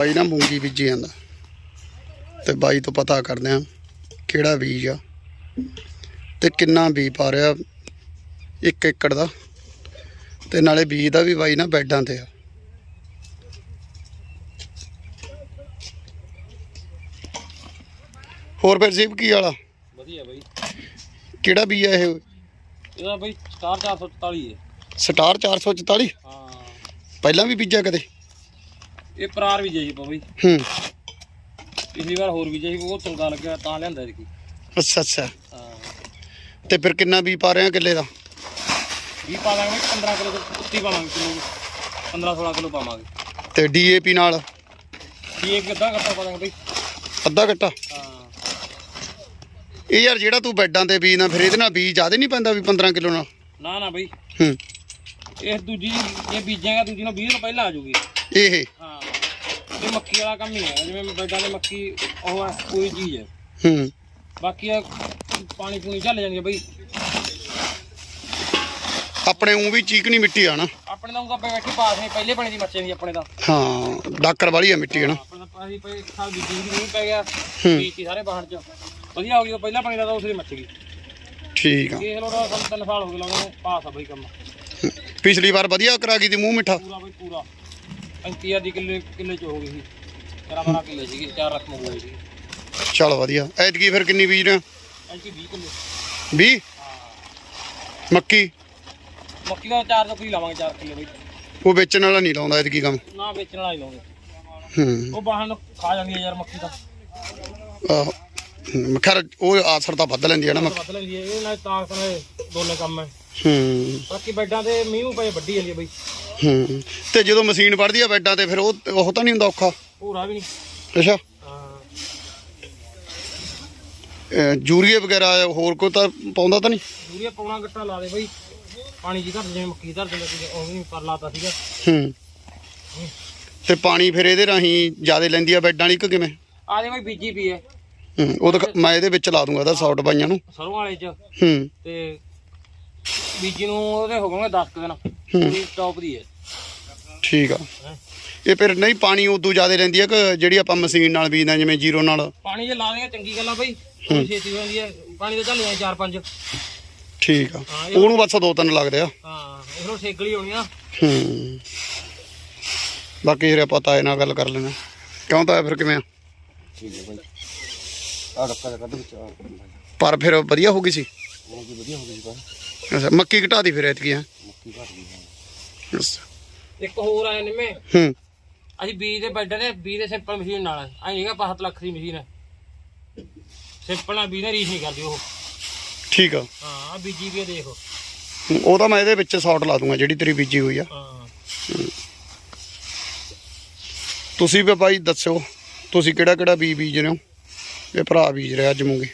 ਬਾਈ ਨਾ ਮੂੰਗੀ ਬੀਜੀ ਜਾਂਦਾ। ਤੇ ਬਾਈ ਤੋਂ ਪਤਾ ਕਰਦੇ ਆ ਕਿਹੜਾ ਬੀਜ ਆ। ਤੇ ਕਿੰਨਾ ਬੀਜ ਪਾ ਰਿਹਾ ਇੱਕ ਏਕੜ ਦਾ। ਤੇ ਨਾਲੇ ਬੀਜ ਦਾ ਵੀ ਬਾਈ ਨਾ ਬੈਡਾਂ ਤੇ ਆ। ਹੋਰ ਫਿਰ ਸੀਪ ਕੀ ਵਾਲਾ? ਵਧੀਆ ਬਾਈ। ਕਿਹੜਾ ਬੀਜ ਆ ਇਹ? ਇਹਦਾ ਬਾਈ ਸਟਾਰ 444 ਹੈ। ਸਟਾਰ 444 ਹਾਂ। ਪਹਿਲਾਂ ਵੀ ਬੀਜਿਆ ਕਦੇ? ਇਹ ਪਰਾਰ ਵੀ ਜਾਈ ਪਾ ਬਾਈ। ਹੂੰ। ਪਿਛਲੀ ਵਾਰ ਹੋਰ ਵੀ ਜਾਈ ਉਹ ਚੰਗਾ ਲੱਗਿਆ ਤਾਂ ਲਿਆਂਦਾ ਇਹਦੀ ਅੱਛਾ ਅੱਛਾ। ਤੇ ਫਿਰ ਕਿੰਨਾ ਬੀਜ ਪਾ ਰਿਹਾ ਕਿੱਲੇ ਦਾ? ਵੀ ਪਾ ਦਾਂਗੇ ਬਾਈ 15 ਕਿਲੋ ਤੋਂ ਉੱਤੀ ਪਾਵਾਂਗੇ ਕਿਲੋ 15 16 ਕਿਲੋ ਪਾਵਾਂਗੇ। ਤੇ ਡੀਏਪੀ ਨਾਲ? ਕੀ ਇੱਕ ਅੱਧਾ ਘੱਟਾ ਪਾ ਦਾਂਗੇ ਬਾਈ। ਅੱਧਾ ਘੱਟਾ? ਹਾਂ। ਇਹ ਯਾਰ ਜਿਹੜਾ ਤੂੰ ਬੈਡਾਂ ਤੇ ਬੀਜ ਨਾ ਫਿਰ ਇਹਦੇ ਨਾਲ ਬੀਜ ਜ਼ਿਆਦਾ ਨਹੀਂ ਪੈਂਦਾ ਵੀ 15 ਕਿਲੋ ਨਾਲ? ਨਾ ਨਾ ਬਾਈ। ਹੂੰ। ਇਹ ਦੂਜੀ ਇਹ ਬੀਜਾਂਗਾ ਦੂਜੀ ਨੂੰ 20 ਦਿਨ ਪਹਿਲਾਂ ਆ ਜੂਗੀ। ਇਹ। ਇਹ ਮੱਕੀ ਵਾਲਾ ਕੰਮ ਹੀ ਹੈ ਜਿਵੇਂ ਬੈਡਾਂ ਦੇ ਮੱਕੀ ਉਹ ਹੈ ਕੋਈ ਚੀਜ਼ ਹੈ। ਹੂੰ। ਬਾਕੀ ਇਹ ਪਾਣੀ ਪੂਣੀ ਚੱਲ ਜਾਂਦੀ ਹੈ ਬਾਈ। ਆਪਣੇ ਉਂ ਵੀ ਚੀਕਣੀ ਮਿੱਟੀ ਆ ਨਾ। ਆਪਣੇ ਤਾਂ ਉਂਗਾ ਬੈਠੀ ਪਾਸ ਨਹੀਂ ਪਹਿਲੇ ਪਾਣੀ ਦੀ ਮੱਚੇ ਦੀ ਆਪਣੇ ਦਾ ਹਾਂ ਡਾਕਰ ਵਾਲੀ ਆ ਮਿੱਟੀ ਹੈ ਨਾ। ਆਪਣਾ ਪਾਣੀ ਪਈ ਇੱਕ ਸਾਲ ਬੀਜੀ ਵੀ ਨਹੀਂ ਪੈ ਗਿਆ। ਬੀਜੀ ਸਾਰੇ ਬਾਹਰ ਚ। ਵਧੀਆ ਹੋ ਗਈ ਉਹ ਪਹਿਲਾ ਪਾਣੀ ਦਾ ਤਾਂ ਉਸੇ ਮੱਚ ਗਈ ਠੀਕ ਆ। ਇਹ ਲੋੜਾ ਸਾਨੂੰ ਤਿੰਨ ਸਾਲ ਹੋ ਗਏ ਨੂੰ, ਪਾਸ ਆ ਬਈ ਕੰਮ। ਪਿਛਲੀ ਵਾਰ ਵਧੀਆ ਕਰਾ ਗਈ ਤੀ ਮੂੰਹ ਮਿੱਠਾ। ਪੂਰਾ ਬਈ ਪੂਰਾ। 35000 ਦੀ ਕਿੱਲੇ ਕਿੱਲੇ ਚ ਹੋ ਗਈ ਸੀ। ਤੇਰਾ ਬਾਰਾਂ ਕਿੱਲੇ ਸੀਗੀ 4 ਲੱਖ ਮੰਗਵਾਈ ਸੀ ਚਲ ਵਧੀਆ। ਐਤਕੀ ਫਿਰ ਕਿੰਨੀ ਬੀਜ ਰਿਹਾ ਐਂਟੀ 20 ਕਿੱਲੇ। 20 ਹਾਂ। ਮੱਕੀ? ਮੱਕੀ ਦਾ 4 ਤੋਂ ਕੀ ਲਾਵਾਂਗੇ 4 ਕਿੱਲੇ ਬਈ ਉਹ ਵੇਚਣ ਵਾਲਾ ਨਹੀਂ ਲਾਉਂਦਾ ਐਤਕੀ ਕੰਮ? ਨਾ ਵੇਚਣ ਵਾਲਾ ਹੀ ਲਾਉਂਦੇ। ਹੂੰ। ਉਹ ਬਾਹਰ ਨੂੰ ਖਾ ਜਾਂਦੀ ਹੈ ਯਾਰ ਮੱਕੀ ਦਾ ਆਹੋ। ਹੂੰ, ਖੈਰ ਉਹ ਆਸਰ ਤਾਂ ਵੱਧ ਲੈਂਦੀ ਆ ਨਾ ਮੱਕੀ। ਹੈ ਇਹ ਨਾਲ ਤਾਕਤ ਨਾਲ ਦੋਨੇ ਕੰਮ ਹੈ। ਹੂੰ। ਬਾਕੀ ਬੈੱਡਾਂ ਤੇ ਮੀਂਹ ਪਏ ਵੱਡੀ ਜਾਂਦੀ ਹੈ ਬਈ। ਹੂੰ। ਤੇ ਜਦੋਂ ਮਸ਼ੀਨ ਵੜਦੀ ਆ ਬੈਡਾਂ ਤੇ ਫਿਰ ਉਹ ਉਹ ਤਾਂ ਨਹੀਂ ਹੁੰਦਾ ਔਖਾ? ਪੂਰਾ ਵੀ ਨਹੀਂ। ਅੱਛਾ। ਹਾਂ। ਅਹ ਯੂਰੀਏ ਵਗੈਰਾ ਹੋਰ ਕੋਈ ਤਾਂ ਪਾਉਂਦਾ ਤਾਂ ਨਹੀਂ? ਯੂਰੀਆ ਪੌਣਾ ਗੱਟਾ ਲਾ ਦੇ ਬਈ। ਪਾਣੀ ਜੀ ਘਰ ਜਿਵੇਂ ਮੱਕੀ ਧਰ ਦਿੰਦੇ ਸੀ ਉਹ ਵੀ ਪਰ ਲਾਤਾ ਸੀਗਾ। ਹੂੰ। ਤੇ ਪਾਣੀ ਫਿਰ ਇਹਦੇ ਰਾਹੀਂ ਜ਼ਿਆਦਾ ਲੈਂਦੀ ਆ ਬੈਡਾਂ ਵਾਲੀ ਕਿ ਕਿਵੇਂ? ਆ ਦੇ ਬਈ ਬੀਜੀ ਪਈ ਹੈ। ਹੂੰ ਉਹ ਤਾਂ ਮੈਂ ਇਹਦੇ ਵਿੱਚ ਲਾ ਦੂੰਗਾ ਇਹਦਾ ਸੌਟ ਬਾਈਆਂ ਨੂੰ। ਸਰੋਂ ਵਾਲੇ ਚ। ਹੂੰ। ਤੇ ਬੀਜੀ ਨੂੰ ਉਹਦੇ ਹੋ ਗਏ 10 ਦਿਨ। ਹੂੰ। ਪੂਰੀ ਟੌਪ ਦੀ ਹੈ। ਠੀਕ ਆ। ਹੈਂ। ਇਹ ਫਿਰ ਨਹੀਂ ਪਾਣੀ ਉਦੋਂ ਜ਼ਿਆਦਾ ਲੈਂਦੀ ਆ ਕਿ ਜਿਹੜੀ ਆਪਾਂ ਮਸ਼ੀਨ ਨਾਲ ਬੀਜਦੇ ਆ ਜਿਵੇਂ ਜ਼ੀਰੋ ਨਾਲ? ਪਾਣੀ ਜੇ ਲਾ ਦੇਗਾ ਚੰਗੀ ਗੱਲ ਆ ਬਈ। ਉਹ ਛੇਤੀ ਹੋ ਜਾਂਦੀ ਹੈ ਪਾਣੀ ਤਾਂ ਚੱਲ ਜਾਂਦਾ 4-5 ਠੀਕ ਆ। ਹਾਂ, ਇਹ- ਉਹਨੂੰ ਬਸ ਦੋ ਤਿੰਨ ਲੱਗਦੇ ਆ। ਹਾਂ ਇਹ ਛੇਕਲੀ ਹੋਣੀ ਆ। ਹੂੰ। ਬਾਕੀ ਫਿਰ ਪਤਾ ਇਹ ਨਾਲ ਗੱਲ ਕਰ ਲੈਣਾ ਕਿਉਂ ਤਾਂ ਫਿਰ ਕਿਵੇਂ ਆ? ਠੀਕ ਹੈ ਬਈ। ਆ ਡੱਕਾ ਕੱਢ ਵਿੱਚ ਆ ਪਰ ਫਿਰ ਵਧੀਆ ਹੋ ਗਈ ਸੀ? ਉਹ ਵੀ ਵਧੀਆ ਹੋ ਗਈ ਪਰ ਅੱਛਾ ਮੱਕੀ ਘਟਾ ਦੀ ਫਿਰ ਐਤਕੀ ਆ ਮੱਕੀ ਘੱਟ ਗਈ। ਇੱਕ ਹੋਰ ਆਇਆ ਨਿੰਮੇ ਹੂੰ। ਅਸੀਂ ਬੀਜ ਦੇ ਬੈੱਡ ਨੇ ਬੀਜ ਦੇ ਸਿੰਪਲ ਮਸ਼ੀਨ ਨਾਲ। ਐ ਨਹੀਂਗਾ 7 ਲੱਖ ਦੀ ਮਸ਼ੀਨ ਹੈ ਸਿੰਪਲ ਨਾਲ ਬੀਜ ਨੇ ਰੀਸ ਨਹੀਂ ਕਰਦੀ ਉਹ। ਠੀਕ ਆ। ਹਾਂ ਆ ਬੀਜੀ ਵੀ ਆ ਦੇਖੋ। ਉਹ ਤਾਂ ਮੈਂ ਇਹਦੇ ਵਿੱਚ ਸ਼ਾਟ ਲਾ ਦੂੰਗਾ ਜਿਹੜੀ ਤੇਰੀ ਬੀਜੀ ਹੋਈ ਆ। ਹਾਂ। ਤੁਸੀਂ ਵੀ ਦੱਸਿਓ ਤੁਸੀਂ ਕਿਹੜਾ ਕਿਹੜਾ ਬੀਜ ਬੀਜ ਰਹੇ ਹੋ? ਇਹ ਭਰਾ ਬੀਜ ਰਿਹਾ ਅੱਜ ਮੂੰਗੀ